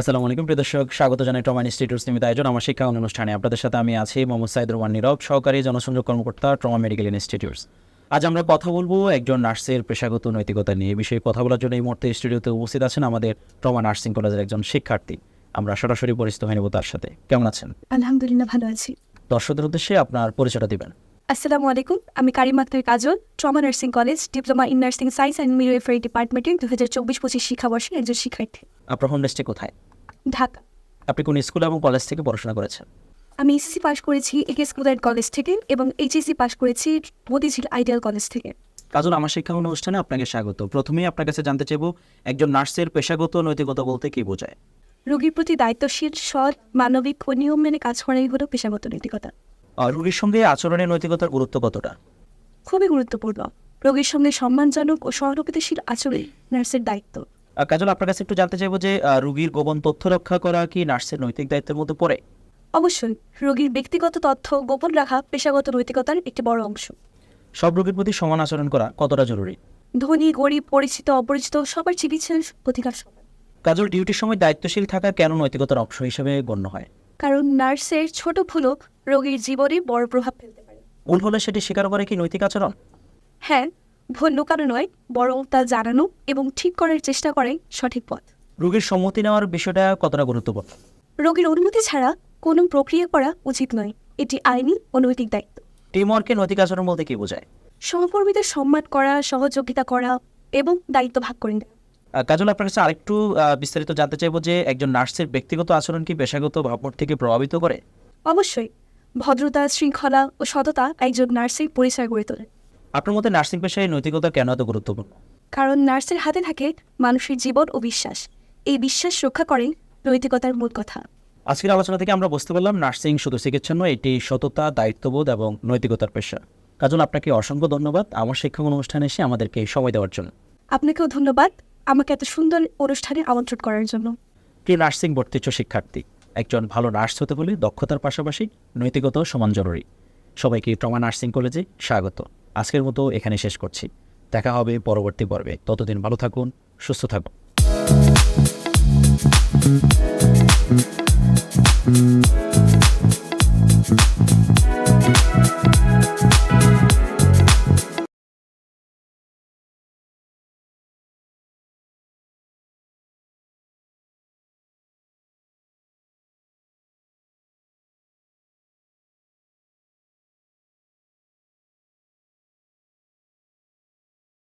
আসসালামু আলাইকুম প্রিয় দর্শক। স্বাগত জানাই ট্রমা ইনস্টিটিউট নিমিত আয়োজন। আমার শিক্ষা অনুষ্ঠানে আপনাদের সাথে আমি আছি মোহাম্মদ সাইদ রহমান নীরব সহকারী জনসংযোগ কর্মকর্তা ট্রমা মেডিকেল ইনস্টিটিউটস। আজ আমরা কথা বলব একজন নার্সের পেশাগত নৈতিকতা নিয়ে। এই বিষয়ে কথা বলার জন্য এই মুহূর্তে স্টুডিওতে উপস্থিত আছেন আমাদের ট্রমা নার্সিং কলেজের একজন শিক্ষার্থী। আমরা সরাসরি পরিচিত হয়ে নেব তার সাথে। কেমন আছেন? আলহামদুলিল্লাহ ভালো আছি। দর্শকদের উদ্দেশ্যে আপনার পরিচয়টা দিবেন। আসসালামু আলাইকুম আমি Karim Akter Kajal trauma nursing college diploma in nursing science and midwifery ডিপার্টমেন্টের দু হাজার চব্বিশ পঁচিশ শিক্ষাবর্ষের একজন শিক্ষার্থী। আপনার হোম ডিস্ট্রিক্ট কোথায়? ঢাকা। আপনি কোন স্কুল এবং কলেজ থেকে পড়াশোনা করেছেন? আমি এসএসসি পাশ করেছি একে স্কুল কলেজ থেকে এবং এইচএসসি পাশ করেছি মতিঝিল আইডিয়াল কলেজ থেকে। কাজল আমার শিক্ষা অনুষ্ঠানে আপনাকে স্বাগত। প্রথমেই আপনার কাছে জানতে চাইব একজন নার্সের পেশাগত নৈতিকতা বলতে কি বোঝায়? রোগীর প্রতি দায়িত্বশীল সৎ মানবিক ও নিয়ম মেনে কাজ করাই হলো পেশাগত নৈতিকতা। আর রোগীর সঙ্গে আচরণের নৈতিকতার গুরুত্ব কতটা? খুবই গুরুত্বপূর্ণ। রোগীর সঙ্গে সম্মানজনক ও সহনপিতশীল আচরণ নার্সের দায়িত্ব। কাজল আপনার কাছে একটু জানতে চাইব যে রোগীর গোপন তথ্য রক্ষা করা কি নার্সের নৈতিক দায়িত্বের মধ্যে পড়ে? অবশ্যই। রোগীর ব্যক্তিগত তথ্য গোপন রাখা পেশাগত নৈতিকতার একটি বড় অংশ। সব রোগীর প্রতি সমান আচরণ করা কতটা জরুরি? ধনী গরিব পরিচিত অপরিচিত সবার চিকিৎসার অধিকার সমান। কাজল ডিউটির সময় দায়িত্বশীল থাকা কেন নৈতিকতার অংশ হিসেবে গণ্য হয়? কারণ নার্সের ছোট ভুলও রোগীর জীবনে বড় প্রভাব ফেলতে পারে। ভুল হলে সেটি স্বীকার করে কি নৈতিক আচরণ? হ্যাঁ ভুল লুকানো নয় বরং তা জানানো এবং ঠিক করার চেষ্টা করাই সঠিক পথ। রোগীর সম্মতি নেওয়ার বিষয়টা কতটা গুরুত্বপূর্ণ? রোগীর অনুমতি ছাড়া কোনো প্রক্রিয়া করা উচিত নয়। এটি আইনি ও নৈতিক দায়িত্ব। টিম ওয়ার্কে নৈতিক আচরণ বলতে কি বোঝায়? সহকর্মীদের সম্মান করা সহযোগিতা করা এবং দায়িত্ব ভাগ করে নেওয়া। কাজল আপনার কাছে আরেকটু বিস্তারিত জানতে চাইব যে একজন নার্সের ব্যক্তিগত আচরণ কি পেশাগত ভাবমূর্তি থেকে প্রভাবিত করে? অবশ্যই। ভদ্রতা শৃঙ্খলা ও সততা একজন নার্সের পরিচয় গড়ে তোলে। আপনার মতে নার্সিং পেশায় নৈতিকতা কেন এত গুরুত্বপূর্ণ? কারণ নার্সের হাতে থাকে মানুষের জীবন ও বিশ্বাস। এই বিশ্বাস রক্ষা করেন নৈতিকতার মূল কথা। আজকের আলোচনা থেকে আমরা বুঝতে পারলাম নার্সিং শুধু চিকিৎসা নয় এটি সততা দায়িত্ববোধ এবং নৈতিকতার পেশা। কাজল আপনাকে অসংখ্য ধন্যবাদ। আমার শিক্ষক অনুষ্ঠানে এসে আমাদেরকে সময় দেওয়ার জন্য। আপনাকেও ধন্যবাদ আমাকে এত সুন্দর অনুষ্ঠানে আমন্ত্রণ করার জন্য। প্রিয় নার্সিং ভর্তিচ্ছ শিক্ষার্থী একজন ভালো নার্স হতে হলে দক্ষতার পাশাপাশি নৈতিকতাও সমান জরুরি। সবাইকে ট্রমা নার্সিং কলেজে স্বাগত। আজকের মতো এখানে শেষ করছি দেখা হবে পরবর্তী পর্বে ততদিন ভালো থাকুন, সুস্থ থাকুন Thank you.